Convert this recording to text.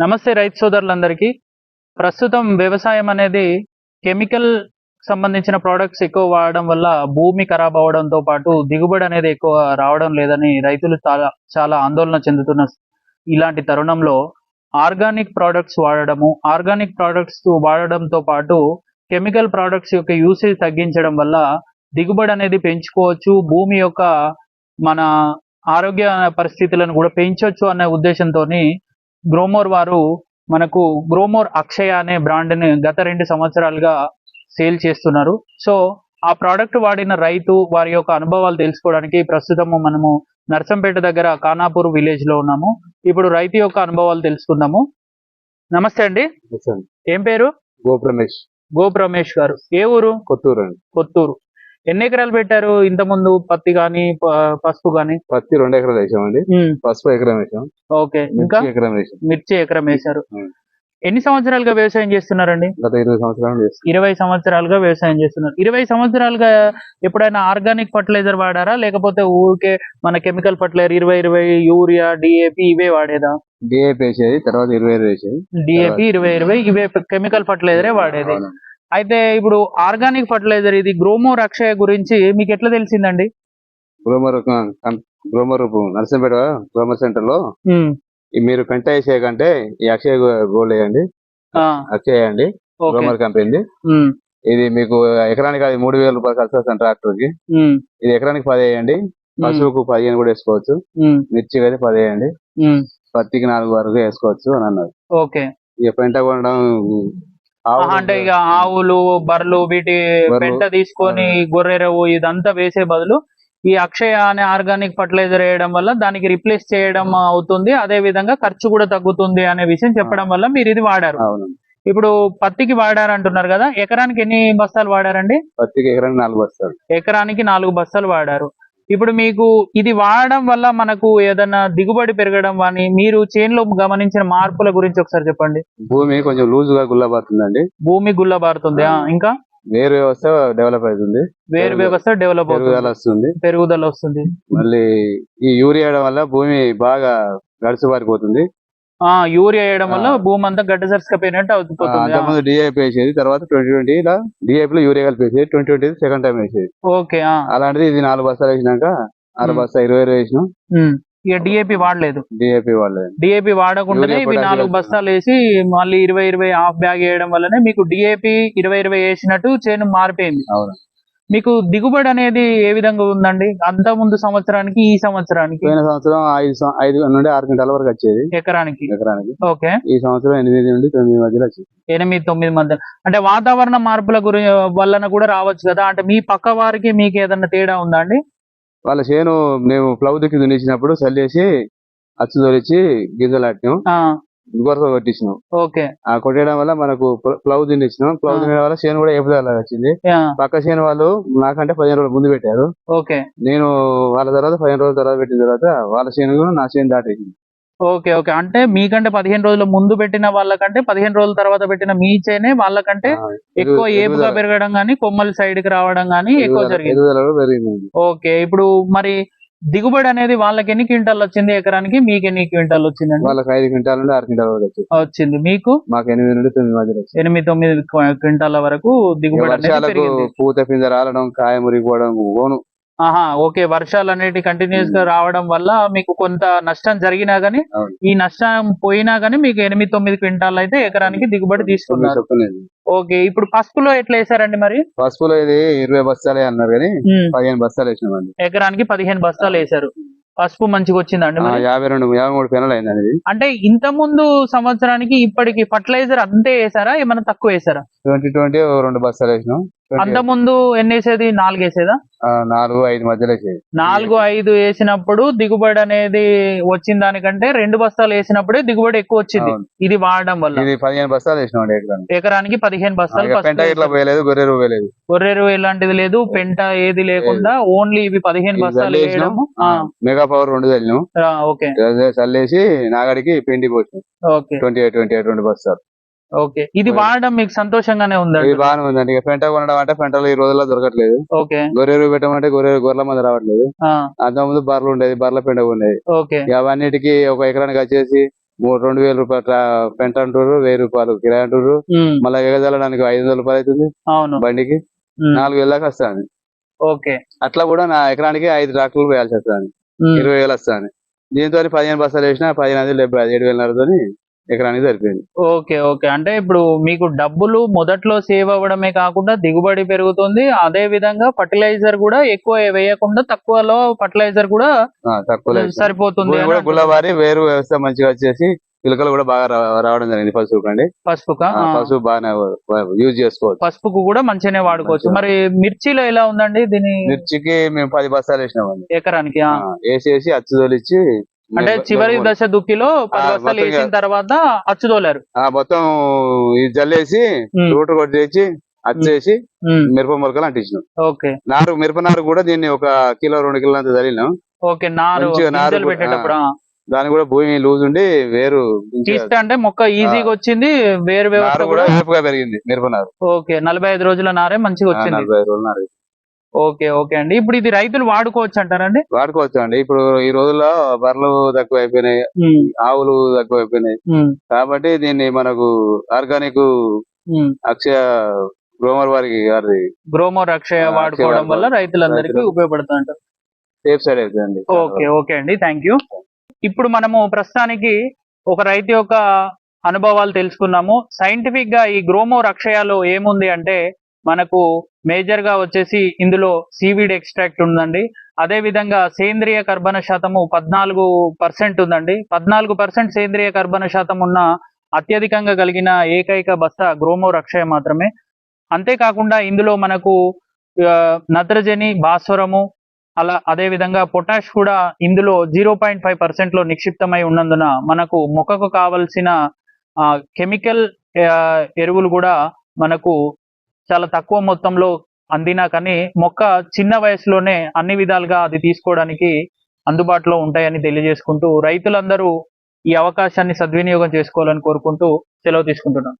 నమస్తే రైతు సోదరులందరికీ. ప్రస్తుతం వ్యవసాయం అనేది కెమికల్ సంబంధించిన ప్రోడక్ట్స్ ఎక్కువ వాడడం వల్ల భూమి ఖరాబ్ అవడంతో పాటు దిగుబడి అనేది ఎక్కువ రావడం లేదని రైతులు చాలా చాలా ఆందోళన చెందుతున్న ఇలాంటి తరుణంలో ఆర్గానిక్ ప్రోడక్ట్స్ వాడడము ఆర్గానిక్ ప్రోడక్ట్స్ వాడడంతో పాటు కెమికల్ ప్రోడక్ట్స్ యొక్క యూసేజ్ తగ్గించడం వల్ల దిగుబడి అనేది పెంచుకోవచ్చు భూమి యొక్క మన ఆరోగ్య పరిస్థితులను కూడా పెంచవచ్చు అనే ఉద్దేశంతో గ్రోమోర్ వారు మనకు గ్రోమోర్ అక్షయ అనే బ్రాండ్ని గత రెండు సంవత్సరాలుగా సేల్ చేస్తున్నారు. సో ఆ ప్రోడక్ట్ వాడిన రైతు వారి యొక్క అనుభవాలు తెలుసుకోవడానికి ప్రస్తుతము మనము నర్సంపేట దగ్గర కానాపూర్ విలేజ్లో ఉన్నాము. ఇప్పుడు రైతు యొక్క అనుభవాలు తెలుసుకుందాము. నమస్తే అండి. ఏం పేరు? గోప్ రమేష్ గోప్ రమేష్ గారు. ఏ ఊరు? కొత్తూరు అండి కొత్తూరు. ఎన్ని ఎకరాలు పెట్టారు? ఇంత ముందు పత్తి గాని పసుపు గాని? పత్తి రెండు ఎకరాలు వేసామండి పసుపు ఎకరం వేసాం. ఓకే. ఇంకా? ఎకరం వేసాం. మిర్చి ఎకరం వేశారు. ఎన్ని సంవత్సరాలుగా వ్యవసాయం చేస్తున్నారండి? గత ఇరవై సంవత్సరాలు ఇరవై సంవత్సరాలుగా వ్యవసాయం చేస్తున్నారు. ఇరవై సంవత్సరాలుగా ఎప్పుడైనా ఆర్గానిక్ ఫర్టిలైజర్ వాడారా? లేకపోతే ఊరికే మన కెమికల్ ఫర్టిలైజర్ ఇరవై ఇరవై యూరియా డిఏపి ఇవే వాడేదా? డిఏపి వేసేది తర్వాత ఇరవై వేసేది. డిఏపి ఇరవై ఇరవై ఇవే కెమికల్ ఫర్టిలైజరే వాడేది. అయితే ఇప్పుడు ఆర్గానిక్ ఫర్టిలైజర్ ఇది గ్రోమోర్ అక్షయ గురించి మీకు ఎట్లా తెలిసిందండి? గ్రోమర్ గ్రోమర్ నర్సంపేట గ్రోమర్ సెంటర్లో మీరు పెంట వేసే కంటే ఈ అక్షయ గోల్డ్ వేయండి. అక్షయ వేయండి. గ్రోమర్ కంపెనీ ఇది మీకు ఎకరానికి అది మూడు వేల రూపాయలు ఖర్చు వస్తుంది ట్రాక్టర్కి ఇది ఎకరానికి పది వేయండి. పశువుకు పదిహేను కూడా వేసుకోవచ్చు. మిర్చికి అయితే పది వేయండి. పత్తికి నాలుగు వరకు వేసుకోవచ్చు అని అన్నారు. ఓకే. ఇక పెంట కొనడం అంటే ఇక ఆవులు బర్రెలు వీటి పెంట తీసుకొని గొర్రెరవు ఇదంతా వేసే బదులు ఈ అక్షయ అనే ఆర్గానిక్ ఫర్టిలైజర్ వేయడం వల్ల దానికి రిప్లేస్ చేయడం అవుతుంది. అదే విధంగా ఖర్చు కూడా తగ్గుతుంది అనే విషయం చెప్పడం వల్ల మీరు ఇది వాడారు. ఇప్పుడు పత్తికి వాడారు అంటున్నారు కదా ఎకరానికి ఎన్ని బస్తాలు వాడారండి? పత్తికి ఎకరానికి నాలుగు వస్తారు ఎకరానికి నాలుగు బస్తాలు వాడారు. ఇప్పుడు మీకు ఇది వాడడం వల్ల మనకు ఏదైనా దిగుబడి పెరగడం కానీ మీరు చేనులో గమనించిన మార్పుల గురించి ఒకసారి చెప్పండి. భూమి కొంచెం లూజ్గా గుల్లబారుతుందండి. భూమి గుల్లబారుతుంది. ఇంకా? వేరు వ్యవస్థ డెవలప్ అవుతుంది. వేరు వ్యవస్థ డెవలప్ పెరుగుదల అవుతుంది. వస్తుంది పెరుగుదల వస్తుంది. మళ్ళీ ఈ యూరియా వల్ల భూమి బాగా గడిచిపారిపోతుంది ఆ యూరియా వేయడం వల్ల. భూమి అంతా గడ్డసరిసిపోయినట్టు అవుతుంది ఆ, అంతకుముందు డిఐపి వేసేది తర్వాత ట్వంటీ ట్వంటీ ఇలా డిఐపి లో యూరియా కలిపి వేసేది ట్వంటీ ట్వంటీ సెకండ్ టైం వేసేది ఓకే అలాంటిది ఇది నాలుగు బస్తాలు వేసినాక ఉమ్. బస్తా ఇరవై ఇరవై వేసినాం. ఇక డిఏపి వాడలేదు డిఐపి వాళ్ళే డిఏపి వాడకుండానే యూరియా ఇవి నాలుగు. బస్తాలు వేసి మళ్ళీ ఇరవై ఇరవై హాఫ్ బ్యాగ్ వేయడం వల్లనే మీకు డిఏపి ఇరవై ఇరవై వేసినట్టు చేను మారిపోయింది అవును మీకు దిగుబడి అనేది ఏ విధంగా ఉందండి? అంత ముందు సంవత్సరానికి ఈ సంవత్సరానికి? పోయిన సంవత్సరం ఐదు ఐదు నుండి ఆరు క్వింటాల వరకు వచ్చేది. ఎకరానికి? ఎకరానికి. ఓకే. ఈ సంవత్సరం ఎనిమిది నుండి తొమ్మిది మధ్యలో వచ్చింది. ఎనిమిది తొమ్మిది మధ్య అంటే వాతావరణ మార్పుల గురి వలన కూడా రావచ్చు కదా? అంటే మీ పక్క వారికి మీకు ఏదన్నా తేడా ఉందా అండి? వాళ్ళ చేను మేము ప్లవ్ దుక్కి దున్నిచ్చినప్పుడు చల్లేసి అచ్చు తోలిచ్చి గింజలు ఆ, గొరస కొట్టించినాం. ఓకే. ఆ కొట్టడం వల్ల మనకు ప్ల- ప్లవ్ ఆ. దున్నడం వల్ల చేను కూడా ఏపుదల వచ్చింది. పక్క చేను వాళ్ళు నాకంటే పదిహేను రోజులు ముందు పెట్టారు. ఓకే. నేను వాళ్ళ తర్వాత పదిహేను రోజుల తర్వాత పెట్టిన తర్వాత వాళ్ళ చేను నా చేను దాటేసింది. Okay okay. అంటే మీకంటే పదిహేను రోజుల ముందు పెట్టిన వాళ్ళకంటే పదిహేను రోజుల తర్వాత పెట్టిన మీ చేనే వాళ్ళకంటే ఎక్కువ ఏపుగా పెరగడం గానీ కొమ్మల సైడ్కి రావడం గానీ ఎక్కువ జరిగింది. ఓకే ఇప్పుడు మరి దిగుబడి అనేది వాళ్ళకి ఎన్ని క్వింటాల్ వచ్చింది ఎకరానికి? మీకు ఎన్ని క్వింటాల్ వచ్చిందండి? వాళ్ళకి ఐదు క్వింటాల నుండి ఆరు క్వింటాల వరకు వచ్చింది. వచ్చింది. మీకు? మాకు ఎనిమిది నుండి తొమ్మిది మధ్యలో వచ్చింది. ఎనిమిది తొమ్మిది క్వ- క్వింటాల వరకు దిగుబడి అనేది పూత పింజ రాలడం కాయ మురిగిపోవడం ఓను ఆహా ఓకే. వర్షాలు అనేటి కంటిన్యూస్గా రావడం వల్ల మీకు కొంత నష్టం జరిగినా గానీ. ఈ నష్టం పోయినా గానీ మీకు ఎనిమిది తొమ్మిది క్వింటాల్ అయితే ఎకరానికి దిగుబడి తీసుకున్నారు. ఓకే. ఇప్పుడు పసుపులో ఎట్లా వేసారండి మరి? పసుపులో ఇది ఇరవై బస్తాలే అన్నారు కానీ పదిహేను బస్తాలు వేసినామండి. ఎకరానికి పదిహేను బస్తాలు వేశారు పసుపు మంచిగా వచ్చిందండి యాభై రెండు యాభై మూడు పెనలు అయిందండి అంటే ఇంత ముందు సంవత్సరానికి ఇప్పటికి ఫర్టిలైజర్ అంతే వేసారా? ఏమైనా తక్కువ వేసారా? ట్వంటీ ట్వంటీ రెండు బస్తాలు వేసినాం. 20 అంత ముందు ఎన్ని వేసేది నాలుగు వేసేదా నాలుగు ఐదు మధ్యలో వేసేది నాలుగు ఐదు వేసినప్పుడు దిగుబడి అనేది వచ్చిన దానికంటే రెండు బస్తాలు వేసినప్పుడే దిగుబడి ఎక్కువ వచ్చింది. ఇది వాడడం వల్ల. ఇది పదిహేను బస్తాలు వేసినాం ఎకరానికి. పదిహేను బస్తాలు పెంట ఇట్లా పోయలేదు గొర్రెరు పోయలేదు. గొర్రెరు ఎలాంటిది లేదు పెంట ఏది లేకుండా ఓన్లీ ఇవి పదిహేను బస్తాలు. వేయడము. ఆ, మెగా పవర్ రెండు చల్లినాం. ఓకే. చల్లేసి నాగడికి పిండి పోసినాం. ట్వంటీ ఎయిట్ ట్వంటీ ఎయిట్ రెండు బస్తాలు. ఓకే. ఇది వాడడం మీకు సంతోషంగానే ఉందండి. బాగానే ఉందండి. పెంట కొనడం అంటే పెంటలు ఈ రోజుల్లో దొరకట్లేదు. ఓకే. గొర్రెరు పెట్టమంటే గొర్రెరు గొర్రెల మంది రావట్లేదు. అంతకుముందు బర్రెలు ఉండేది బర్రెల పెండ ఉండేది ఓకే. అవన్నిటికి ఒక ఎకరానికి వచ్చేసి మూడు రెండు వేల రూపాయలు పెంట అంటారు వెయ్యి రూపాయలు కిరాయి అంటారు మళ్ళీ ఎగజల్లడానికి ఐదు వందల రూపాయలు అవుతుంది అవును. బండికి. నాలుగు వేల దాకా వస్తాను ఓకే. అట్లా కూడా నా ఎకరానికి ఐదు ట్రాక్టర్లు వేయాల్సి వస్తాను ఇరవై వేలు వస్తాను దీంతో పదిహేను బస్తాలు వేసినా పదిహేను వందలు డెబ్బై ఐదు ఏడు వేలన్నరతో ఎకరానికి సరిపోయింది. Okay okay. అంటే ఇప్పుడు మీకు డబ్బులు మొదట్లో సేవ్ అవ్వడమే కాకుండా దిగుబడి పెరుగుతుంది. అదే విధంగా ఫర్టిలైజర్ కూడా ఎక్కువ వేయకుండా తక్కువలో ఫర్టిలైజర్ కూడా తక్కువ. సరిపోతుంది. గుల్లబారి వేరు వ్యవస్థ మంచిగా వచ్చేసి పిలకలు కూడా బాగా రావడం జరిగింది పసుపు కండి. పసుపుక? ఆ, పసుపు బాగానే యూజ్ చేసుకోవచ్చు. పసుపుకు కూడా మంచిగానే వాడుకోవచ్చు. మరి మిర్చిలో ఎలా ఉందండి దీని మిర్చికి మేము పది బస్తాలు వేసినామండి. ఎకరానికి? వేసేసి అచ్చు తోలిచ్చి అంటే చివరి దశ దుక్కిలో పది బస్తాలు వేసిన తర్వాత అచ్చుదోలారు. ఆ, మొత్తం ఇది జల్లేసి రూట్ కొట్టేసి అచ్చేసి ఉమ్, మిరప మొలకలు అంటించినాం. ఓకే. నారు మిరప నారు కూడా దీన్ని ఒక కిలో రెండు కిలో అంత చల్లినాం ఓకే నారు పెట్టేటప్పుడు. దాని కూడా భూమి లూజ్ ఉండి వేరు తీస్తే అంటే మొక్క ఈజీగా వచ్చింది వేరు నారు కూడా వేపుగా పెరిగింది మిరప నారు. ఓకే నలభై ఐదు రోజుల నారే మంచిగా వచ్చింది. నలభై ఐదు రోజులు నారు. ఓకే ఓకే అండి. ఇప్పుడు ఇది రైతులు వాడుకోవచ్చు అంటారండి వాడుకోవచ్చు అండి ఇప్పుడు ఈ రోజుల్లో బర్రెలు తక్కువ అయిపోయినాయి ఆవులు తక్కువ అయిపోయినాయి కాబట్టి దీన్ని మనకు ఆర్గానిక్. అక్షయ గ్రోమర్ వారికి వారి గ్రోమో రక్షయ ఆ, వాడుకోవడం అక్షయ వల్ల రైతులందరికీ అంటారు సేఫ్ సైడ్ అవుతుందండి. ఓకే ఓకే అండి. Thank you. ఇప్పుడు మనము ప్రస్తుతానికి ఒక రైతు యొక్క అనుభవాలు తెలుసుకున్నాము. సైంటిఫిక్గా ఈ గ్రోమో రక్షయాలో ఏముంది అంటే మనకు మేజర్గా వచ్చేసి ఇందులో సీవీడ్ ఎక్స్ట్రాక్ట్ ఉందండి. అదే విధంగా సేంద్రియ కర్బన శాతము పద్నాలుగు పర్సెంట్ ఉందండి. పద్నాలుగు పర్సెంట్ సేంద్రియ కర్బన శాతం ఉన్న అత్యధికంగా కలిగిన ఏకైక బస్తా గ్రోమో రక్షయ మాత్రమే. అంతేకాకుండా ఇందులో మనకు నత్రజని భాస్వరము అలా అదే విధంగా పొటాష్ కూడా ఇందులో జీరో పాయింట్ ఫైవ్ పర్సెంట్లో నిక్షిప్తమై ఉన్నందున మనకు మొక్కకు కావలసిన ఆ, కెమికల్ ఎరువులు కూడా మనకు చాలా తక్కువ మొత్తంలో అందినా కానీ మొక్క చిన్న వయసులోనే అన్ని విధాలుగా అది తీసుకోవడానికి అందుబాటులో ఉంటాయని తెలియజేసుకుంటూ రైతులందరూ ఈ అవకాశాన్ని సద్వినియోగం చేసుకోవాలని కోరుకుంటూ సెలవు తీసుకుంటున్నాను